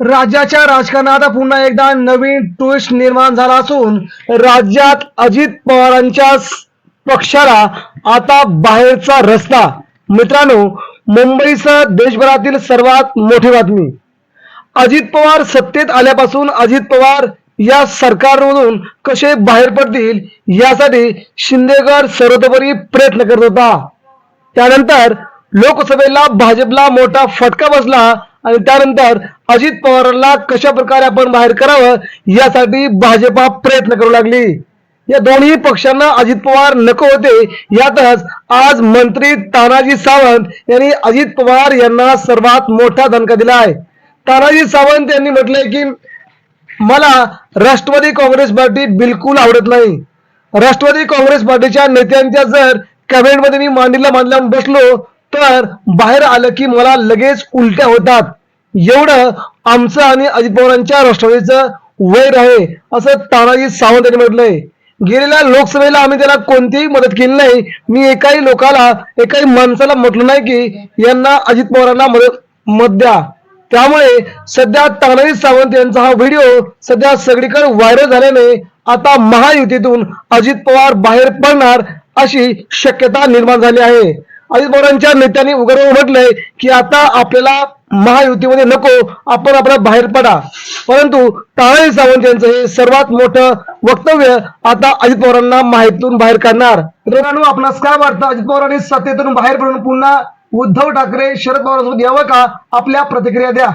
राज्याच्या राजकारणात पुन्हा एकदा नवीन ट्विस्ट निर्माण झाला असून राज्यात अजित पवारांच्या पक्षाला आता बाहेरचा रस्ता. मित्रांनो मुंबईसह देशभरातील सर्वात मोठी बातमी. अजित पवार सत्तेत आल्यापासून अजित पवार या सरकारमधून कसे बाहेर पडतील यासाठी शिंदेगड सर्वतोपरी प्रयत्न करत होता. त्यानंतर लोकसभेला भाजपला मोठा फटका बसला. आणि त्यानंतर अजित पवारांना कशा प्रकारे आपण बाहेर करावं यासाठी भाजपा प्रयत्न करू लागली. या दोन्ही पक्षांना अजित पवार नको होते. यातच आज मंत्री तानाजी सावंत यांनी अजित पवार यांना सर्वात मोठा धनका दिला आहे तानाजी सावंत यांनी म्हटलंय की मला राष्ट्रवादी काँग्रेस पार्टी बिलकुल आवडत नाही. राष्ट्रवादी काँग्रेस पार्टीच्या नेत्यांच्या जर कमेंटमध्ये मी मांडीला मांडल्या बसलो तर बाहेर आलं की मला लगेच उलट्या होतात. एवढं आमचं आणि अजित पवारांच्या राष्ट्रवादीचं वैर आहे असं तानाजी सावंत यांनी म्हटलंय. गेलेल्या लोकसभेला आम्ही त्याला कोणतीही मदत केली नाही. मी एकाही लोकाला एकाही माणसाला म्हटलं नाही की यांना अजित पवारांना मदत मत द्या. त्यामुळे सध्या तानाजी सावंत यांचा हा व्हिडिओ सध्या सगळीकडे व्हायरल झाल्याने आता महायुतीतून अजित पवार बाहेर पडणार अशी शक्यता निर्माण झाली आहे. अजित पवारांच्या नेत्यांनी उघड म्हटलंय की आता आपल्याला महायुतीमध्ये नको आपण आपला बाहेर पडा. परंतु तानाजी सावंत यांचं हे सर्वात मोठं वक्तव्य आता अजित पवारांना माहितीतून बाहेर काढणार. मित्रांनो आपणास काय वाटतं? अजित पवारांनी सत्तेतून बाहेर पडून पुन्हा उद्धव ठाकरे शरद पवारांसोबत यावं का? आपल्या प्रतिक्रिया द्या.